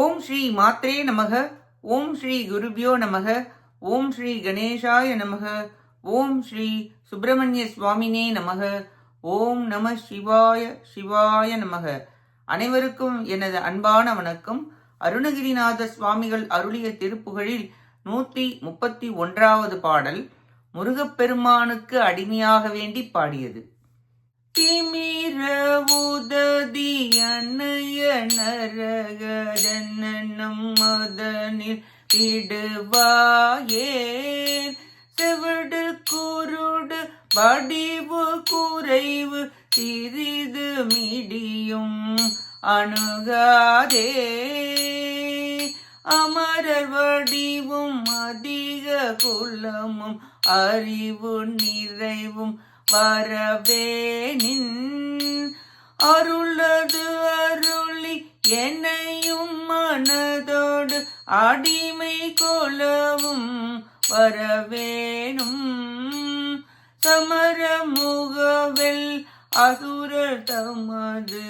ஓம் ஸ்ரீ மாத்ரே நமக ஓம் ஸ்ரீ குருபியோ நமக ஓம் ஸ்ரீ கணேஷாய நமக ஓம் ஸ்ரீ சுப்பிரமணிய சுவாமினே நமக ஓம் நம சிவாய சிவாய நமக. அனைவருக்கும் எனது அன்பான வணக்கம். அருணகிரிநாத சுவாமிகள் அருளிய திருப்புகழில் நூற்றி முப்பத்தி ஒன்றாவது பாடல் முருகப்பெருமானுக்கு அடிமையாக வேண்டி பாடியது. திமிர உததி அன்னைய நரகரன்னம் மதனில் விடுவாயே செவிடு குருடு வடிவு குறைவு சிறிது மிடியும் அணுகாதே. அமரர் வடிவும் அதிக குலமும் அறிவு நிறைவும் வரவேனின் அருளது அருளி என்னையும் மனதோடு அடிமை கொலவும் வரவேணும் சமர முகவெல் அசுரர் தமது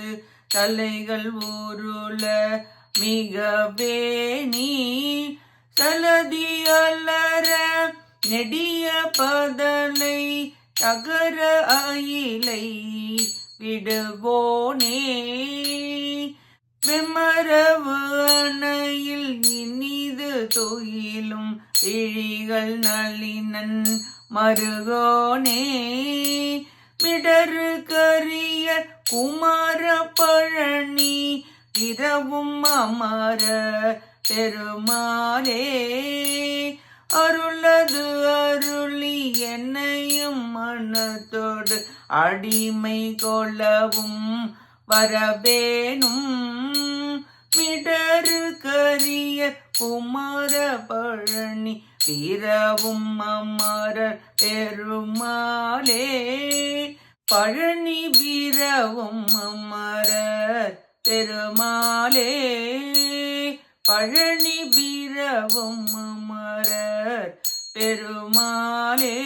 தலைகள் ஊருள மிகவே நீ. சலதி அலர நெடிய பதலை தகர அயிலை விடுவோனே. விமரவு அணையில் இனிது தொயிலும் விழிகள் நளினன் மருகோனே. மிடரு கரிய குமார பழனி இரவும் அமர பெருமாளே. அருளது அருளி என்னையும் மனத்தோடு அடிமை கொள்ளவும் வரவேணும். மிடரு கரிய குமார பழனி வீரவும் அமர பெருமாளே. பழனி வீரவும் அமர பெருமாளே. பழனி வீரவும் அமரர் பெருமாளே.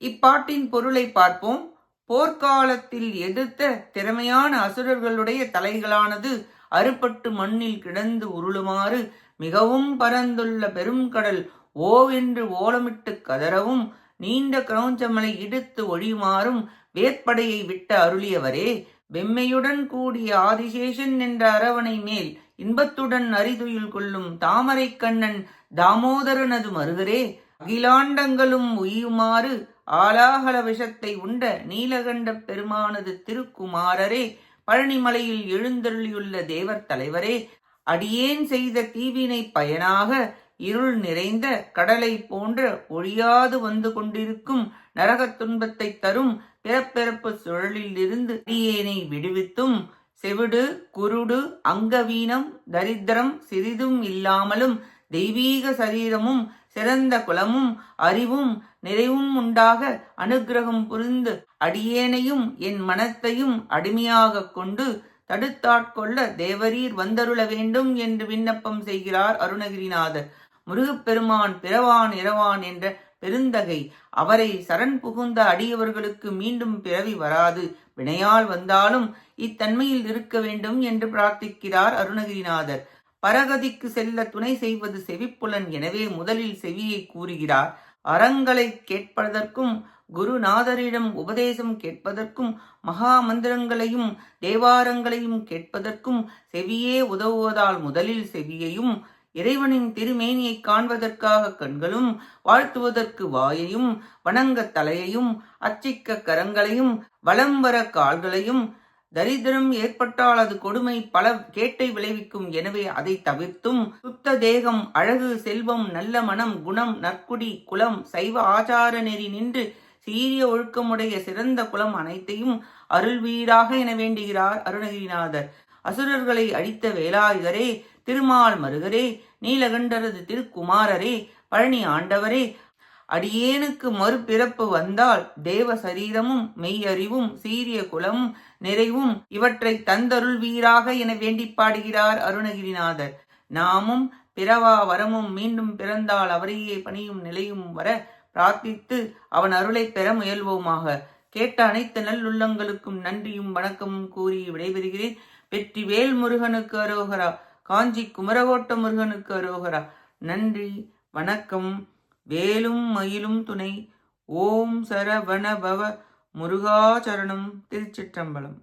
இப்பாட்டின் பொருளை பார்ப்போம். போர்க்காலத்தில் எதிர்த்த திறமையான அசுரர்களுடைய தலைகளானது அறுபட்டு மண்ணில் கிடந்து உருளுமாறு மிகவும் பரந்துள்ள பெருங்கடல் ஓவென்று ஓலமிட்டு கதறவும் நீண்ட கிரௌஞ்சமலை இடுத்து ஒழியுமாறும் வேற்படையை விட்ட அருளியவரே. வெம்மையுடன் கூடிய ஆதிசேஷன் என்ற அரவணை மேல் இன்பத்துடன் அரிதுயில் கொள்ளும் தாமரை கண்ணன் தாமோதரனது மருகரே அகிலாண்டங்களும் உயுமாறு ஆலாகல விஷத்தை உண்ட நீலகண்ட பெருமானது திருக்குமாரரே. பழனிமலையில் எழுந்தருளியுள்ள தேவர் தலைவரே. அடியேன் செய்த தீவினை பயனாக இருள் நிறைந்த கடலை போன்ற ஒழியாது வந்து கொண்டிருக்கும் நரகத் துன்பத்தை தரும் பிறப்பிறப்பு சுழலில் இருந்து அடியேனை விடுவித்தும் செவிடு குருடு அங்கவீனம் தரித்திரம் சிறிதும் இல்லாமலும் தெய்வீக சரீரமும் சிறந்த குலமும் அறிவும் நிறைவும் உண்டாக அனுக்கிரகம் புரிந்து அடியேனையும் என் மனத்தையும் அடிமையாக கொண்டு தடுத்தாட்கொள்ள தேவரீர் வந்தருள வேண்டும் என்று விண்ணப்பம் செய்கிறார் அருணகிரிநாதர். முருகப்பெருமான் பிறவான் இரவான் என்ற பெருந்தகை. அவரை சரண் புகுந்த அடியவர்களுக்கு மீண்டும் பிறவி வராது. வினையால் வந்தாலும் இத்தன்மையில் இருக்க வேண்டும் என்று பிரார்த்திக்கிறார் அருணகிரிநாதர். பரகதிக்கு செல்ல துணை செய்வது செவிப்புலன் எனவே முதலில் செவியை கூறுகிறார். அறங்களை கேட்பதற்கும் குருநாதரிடம் உபதேசம் கேட்பதற்கும் மகா மந்திரங்களையும் தேவாரங்களையும் கேட்பதற்கும் செவியே உதவுவதால் முதலில் செவியையும் இறைவனின் திருமேனியை காண்பதற்காக கண்களும் வாழ்த்துவதற்கு வாயையும் வணங்க தலையையும் அச்சிக்க கரங்களையும் வலம் வர கால்களையும் தரித்திரம் ஏற்பட்டால் அது கொடுமை பல கேட்டை விளைவிக்கும். எனவே அதை தவிர்த்தும் சுத்த தேகம் அழகு செல்வம் நல்ல மனம் குணம் நற்குடி குலம் சைவ ஆச்சார நெறி நின்று சீரிய ஒழுக்கமுடைய சிறந்த குலம் அனைத்தையும் அருள்வீராக என வேண்டுகிறார் அருணகிரிநாதர். அசுரர்களை அழித்த வேலாயுதரே திருமால் மருகரே நீலகண்டரது திருக்குமாரரே பழனி ஆண்டவரே அடியேனுக்கு மறுபிறப்பு வந்தால் தேவ சரீரமும் மெய்யறிவும் சீரிய குலமும் நிறைவும் இவற்றை தந்தருள்வீராக என வேண்டி பாடுகிறார் அருணகிரிநாதர். நாமும் பிறவா வரமும் மீண்டும் பிறந்தால் அவரையே பணியும் நிலையும் வர பிரார்த்தித்து அவன் அருளை பெற முயல்வோமாக. கேட்ட அனைத்து நல்லுள்ளங்களுக்கும் நன்றியும் வணக்கமும் கூறி விடைபெறுகிறேன். வெற்றி வேல் முருகனுக்கு அரோகரா. காஞ்சி குமரகோட்ட முருகனுக்கு அரோகரா. நன்றி வணக்கம். வேலும் மயிலும் துணை. ஓம் சரவண பவ முருகாச்சரணம் திருச்சிற்றம்பலம்.